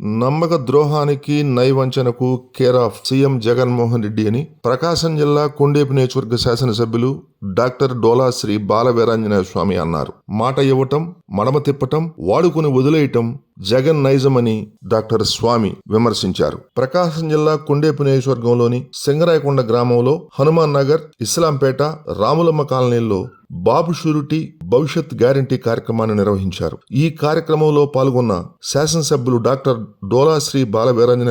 నమ్మక ద్రోహానికి నైవంచనకు care of CM Jaganmohan Reddy అని ప్రకాశం జిల్లా కొండేపు నియోజకవర్గ శాసనసభ్యులు డాక్టర్ డోలా శ్రీ స్వామి అన్నారు. మాట ఇవ్వటం మడమ తిప్పటం వాడుకుని వదిలేయటం జగన్ నైజమని డాక్టర్ స్వామి విమర్శించారు. ప్రకాశం జిల్లా కొండేపు నియోజకవర్గంలోని సింగరాయకొండ గ్రామంలో హనుమాన్ నగర్ ఇస్లాంపేట రాములమ్మ కాలనీల్లో బాబు షూరిటీ భవిష్యత్ గ్యారంటీ కార్యక్రమాన్ని నిర్వహించారు. ఈ కార్యక్రమంలో పాల్గొన్న శాసనసభ్యులు డాక్టర్ డోలా శ్రీ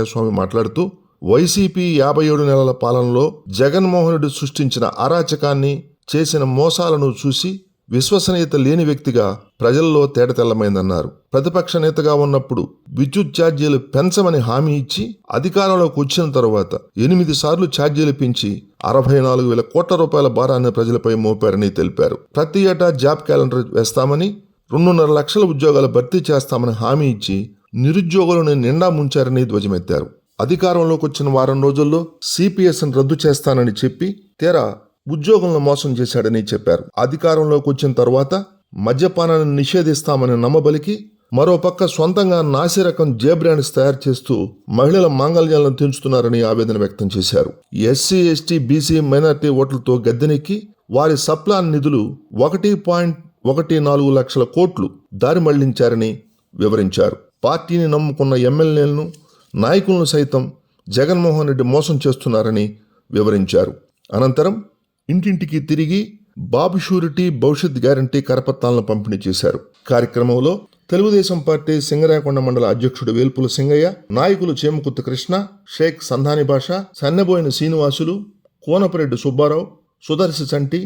స్వామి మాట్లాడుతూ వైసీపీ యాభై ఏడు నెలల పాలనలో జగన్మోహన్ రెడ్డి సృష్టించిన అరాచకాన్ని చేసిన మోసాలను చూసి విశ్వసనీయత లేని వ్యక్తిగా ప్రజల్లో తేటతెల్లమైందన్నారు. ప్రతిపక్ష నేతగా ఉన్నప్పుడు విద్యుత్ ఛార్జీలు పెంచమని హామీ ఇచ్చి అధికారంలోకి వచ్చిన తర్వాత ఎనిమిది సార్లు ఛార్జీలు పెంచి అరవై నాలుగు వేల కోట్ల రూపాయల భారాన్ని ప్రజలపై మోపారని తెలిపారు. ప్రతి ఏటా జాబ్ క్యాలెండర్ వేస్తామని రెండున్నర లక్షల ఉద్యోగాలు భర్తీ చేస్తామని హామీ ఇచ్చి నిరుద్యోగులను నిండా ముంచారని ధ్వజమెత్తారు. అధికారంలోకి వచ్చిన వారం రోజుల్లో సిపిఎస్ను రద్దు చేస్తానని చెప్పి తీరా ఉద్యోగులను మోసం చేశాడని చెప్పారు. అధికారంలోకి వచ్చిన తర్వాత మద్యపానాన్ని నిషేధిస్తామని నమ్మబలికి మరోపక్క సొంతంగా నాసిరకం జే బ్రాండ్స్ తయారు చేస్తూ మహిళల మాంగళ్యాలను తెంచుతున్నారని ఆవేదన వ్యక్తం చేశారు. ఎస్సీ ఎస్టీ బీసీ మైనార్టీ ఓట్లతో గద్దెనెక్కి వారి సప్లాన్ నిధులు ఒకటి పాయింట్ ఒకటి నాలుగు లక్షల కోట్లు దారి మళ్ళించారని వివరించారు. పార్టీని నమ్ముకున్న ఎమ్మెల్యేలను నాయకులను సైతం జగన్మోహన్ రెడ్డి మోసం చేస్తున్నారని వివరించారు. అనంతరం ఇంటింటికి తిరిగి బాబు షూరిటీ భవిష్యత్ గ్యారంటీ కరపత్రాలను పంపిణీ చేశారు. కార్యక్రమంలో తెలుగుదేశం పార్టీ సింగరాయకొండ మండల అధ్యక్షుడు వేల్పుల సింగయ్య నాయకులు చేమకుత్త కృష్ణ షేక్ సంధాని భాష సన్నబోయిన శ్రీనివాసులు కోనపరెడ్డి సుబ్బారావు సుదర్శి చంటి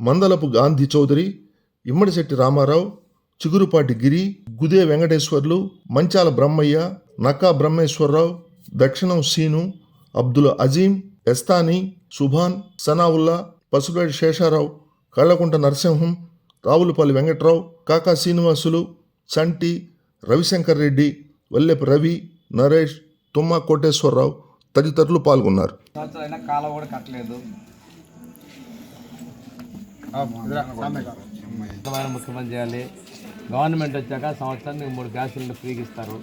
మందలపు గాంధీ చౌదరి ఇమ్మడిశెట్టి రామారావు చిగురుపాటి గిరి గుదే వెంకటేశ్వర్లు మంచాల బ్రహ్మయ్య నక్కా బ్రహ్మేశ్వరరావు దక్షిణం సీను అబ్దుల్ అజీం ఎస్తానీ సుభాన్ సనావుల్లా పసుపేటి శేషారావు కళ్ళకుంట నరసింహం రావులపల్లి వెంకట్రావు కాకా శ్రీనివాసులు చంటి రవిశంకర్ రెడ్డి వల్లెపు రవి నరేష్ తుమ్మా కోటేశ్వరరావు తదితరులు పాల్గొన్నారు. ముఖ్యమంత్రి చేయాలి. గవర్నమెంట్ వచ్చాక సంవత్సరానికి మూడు గ్యాస్ సిలిండర్ ఫ్రీగా ఇస్తారు.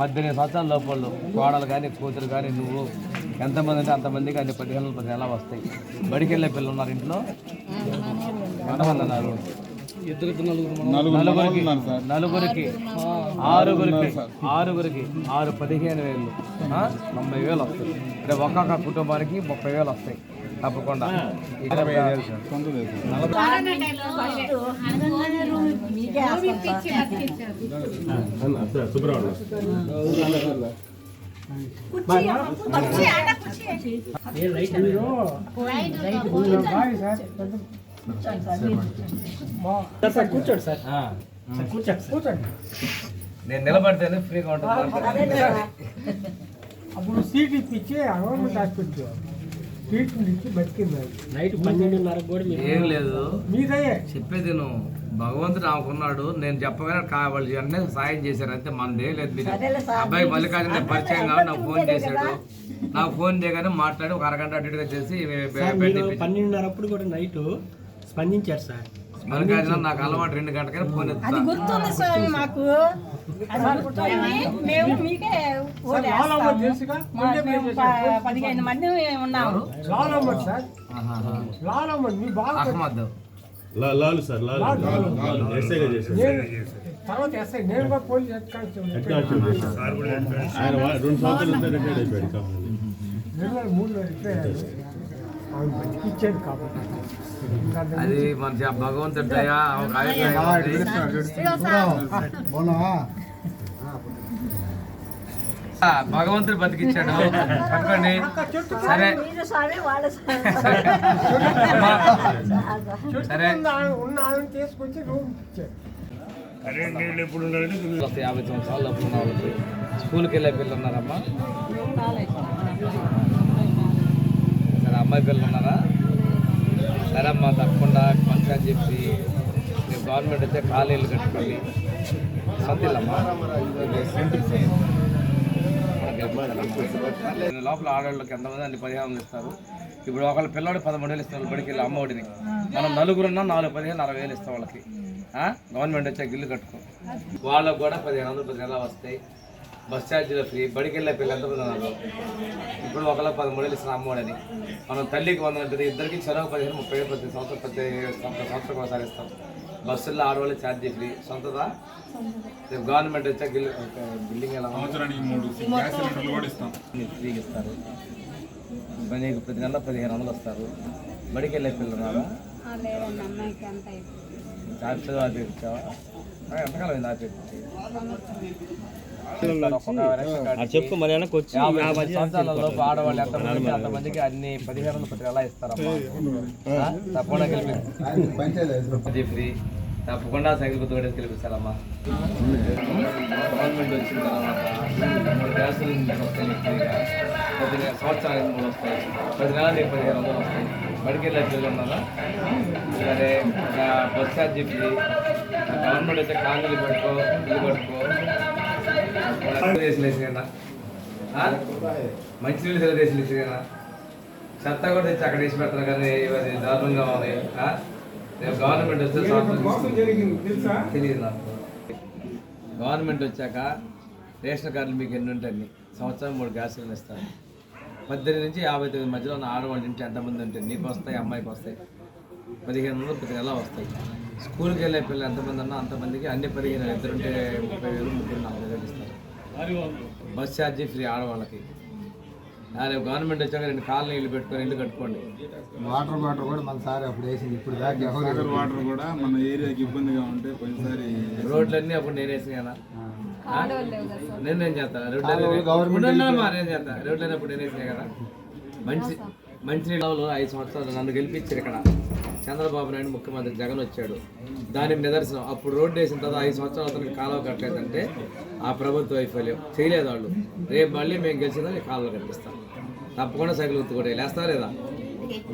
పద్దెనిమిది సంవత్సరాల లోపల కోడలు కానీ కూతురు కానీ నువ్వు ఎంతమంది అంటే అంతమందికి అన్ని పదిహేను పది ఎలా వస్తాయి. బడికి వెళ్ళే పిల్లలు ఉన్నారు ఇంట్లో. ఎంతమంది అన్నారు నలుగురికి. నలుగురికి. ఆరుగురికి. ఆరుగురికి. ఆరు పదిహేను వేలు? తొంభై వేలు వస్తాయి. అంటే ఒక్కొక్క కుటుంబానికి ముప్పై వేలు వస్తాయి. తప్పకుండా. ఇరవై వేలు సార్. ఆ. నేను నిలబడితేనే ఫ్రీగా ఉంటుంది అప్పుడు సీట్ ఇప్పించి గవర్నమెంట్ హాస్పిటల్ ట్రీట్మెంట్ ఇచ్చి బతికింది. నైట్ పన్నెండున్నర కూడా మీరు ఏం లేదు మీదయ్యే చెప్పేది నువ్వు భగవంతుడు ఆమెకున్నాడు నేను చెప్పగానే కా- వాళ్ళు వెంటనే సాయం చేశారు అంతే మనదే లేదు మీరు అబ్బాయి మల్లికార్జున పరిచయం కాదు నాకు ఫోన్ చేశాడు. నాకు ఫోన్ చేయగానే మాట్లాడి ఒక అరగంట అటు ఇటుగా చేసి పన్నెండున్నర అప్పుడు కూడా నైట్ స్పందించారు సార్. మల్లికార్జున నాకు అలవాటు రెండు గంటలకైనా ఫోన్ గుర్తుంది మాకు. అది. మేము మీకే పదిహేను మంది ఉన్నాము. అహ్మద్. లాలు సార్ లాలు లాలు ఎస్ఐగా చేశారు నేను తర్వాత ఎస్ఐ నేను కూడా police head constable head constable చేశారు. ఆయన వా- రెండు సంవత్సరాలు ఉంటే రిటైర్డ్ అయిపోయాడు కంపెనీ రెండు వేల మూడులో రిటైర్ అయ్యాడు. ఆమె బతికిచ్చాడు కాబట్టి ఇంకా అంతకు అది మన భగవంతుడి దయ ఒక అభిప్రాయం ఉంది. ఆ, భగవంతుడు బతికిచ్చాడు. పట్టుకోండి. సరే. సరే. యాభై సంవత్సరాల ఉన్న వాళ్ళకి స్కూల్కి వెళ్ళే పిల్లలు ఉన్నారమ్మా. సరే అమ్మాయి పిల్లలు ఉన్నారా? సరే అమ్మా తప్పకుండా మంచిగా చెప్పి గవర్నమెంట్ వచ్చే ఖాళీలు కట్టుకోండి. సొంతిల్లమ్మా లోపల ఆడవాళ్ళకి ఎంతమంది అన్ని పదిహేను ఇస్తారు. ఇప్పుడు ఒకళ్ళ పిల్లవాడు పదమూడు వేలు ఇస్తారు బడికి వెళ్ళి అమ్మఒడిని మనం నలుగురున్నా నాలుగు పదిహేను అరవై వేలు ఇస్తాం వాళ్ళకి. గవర్నమెంట్ వచ్చే గిల్లు కట్టుకో. వాళ్ళకు కూడా పదిహేను వందలు పదిహేను వస్తాయి. బస్ ఛార్జీలు ఫ్రీ. బడికి వెళ్ళే పిల్లలు ఎంతమంది ఉన్నారు. ఇప్పుడు ఒకళ్ళ పదమూడేళ్ళు ఇస్తున్న అమ్మఒడని. మనం తల్లికి వంద ఉంటుంది ఇద్దరికి చెరవ పదిహేను ముప్పై ప్రతి సంవత్సరం ప్రతి సంవత్సరం సంవత్సరం ఒకసారి ఇస్తాం బస్సుల్లో ఆడవాళ్ళు ఛార్జీ ఫ్రీ. సొంతదా? రేపు గవర్నమెంట్ వచ్చా గిల్ బిల్డింగ్ ఎలా మీకు ఫ్రీగా ఇస్తారు. నీకు ప్రతి నెల పదిహేను వందలు వస్తారు. బడికి వెళ్ళే పిల్లలు రాదా ఆ, లేదండి. అమ్మాయికి అంత అయిపోయింది. చార్జ్ ఆపేపించావా? ఆ, ఎంతకాలం అయింది చెప్పు మరి వెనక్కి వచ్చి యాభై సంవత్సరాల లోపు ఆడవాళ్ళు ఎంతమంది అంతమందికి అన్ని పదిహేను పత్రిక ఎలా ఇస్తారమ్మా? తప్పకుండా గెలిపి ఫ్రీ. తప్పకుండా సైకిల్ గుర్తు కూడా గెలిపిస్తారమ్మా. గవర్నమెంట్ వచ్చిన తర్వాత మూడు గ్యాసులు వస్తాయి ప్రతి సంవత్సరానికి మూడు వస్తాయి. ప్రతి నెల నీకు పదిహేను వందలు వస్తాయి. బడికి వెళ్ళే పిల్లలు ఉన్నారా? సరే బస్ ఛార్జీ ఫ్రీ ఆ, గవర్నమెంట్ అయితే కాంగ్రెస్ పెట్టుకో ఇల్లు పట్టుకో. మంచినీళ్ళు తెలుగుదేశం వేసిన చెత్త కూడా తెచ్చి అక్కడ వేసి పెడతారు కానీ ఇవన్నీ దారుణంగా ఉంది? రేపు గవర్నమెంట్ వస్తే తెలియదు నాకు. గవర్నమెంట్ వచ్చాక రేషన్ కార్డులు మీకు ఎన్ని ఉంటాయి సంవత్సరం మూడు గ్యాస్ సిలిండర్ ఇస్తారు. పద్దెనిమిది నుంచి యాభై తొమ్మిది మధ్యలో ఉన్న ఆడవాళ్ళ ఇంటి ఎంతమంది ఉంటాయి నీకు వస్తాయి అమ్మాయికి వస్తాయి. పదిహేను వందలు ప్రతి నెల వస్తాయి. స్కూల్కి వెళ్ళే పిల్లలు ఎంతమంది ఉన్నా అంతమందికి అన్ని పదిహేను. ఇద్దరుంటే ముప్పై వేలు ముగ్గురు నలభై వేలు ఇస్తారు. బస్ ఛార్జీ ఫ్రీ ఆడవాళ్ళకి. రేపు గవర్నమెంట్ వచ్చాక రెండు కాలనీ ఇల్లు పెట్టుకొని ఇల్లు కట్టుకోండి. వాటర్ బాటిల్ కూడా మన సార్ అప్పుడు వేసింది. ఇప్పుడు దాకా వాటర్ కూడా మన ఏరియాకి ఇబ్బందిగా ఉంటే పోయినసారి రోడ్లన్నీ అప్పుడు నేను వేసిన కదా. నేను ఏం చేస్తాను రోడ్లు నేను చేస్తా? రోడ్లు అయినప్పుడు నేను వేసినా కదా. మంచి మంచినీళ్ళు ఐదు సంవత్సరాలు నన్ను గెలిపించారు ఇక్కడ. చంద్రబాబు నాయుడు ముఖ్యమంత్రి జగన్ వచ్చాడు. దానికి నిదర్శనం. అప్పుడు రోడ్డు వేసిన తర్వాత ఐదు సంవత్సరాలు అతనికి కాలువ కట్టలేదంటే ఆ ప్రభుత్వ వైఫల్యం. చేయలేదు వాళ్ళు. రేపు మళ్ళీ మేము గెలిచిందని కాలువ కట్టిస్తాం. తప్పకుండా సైకిల్ గుర్తు కూడా లేదా?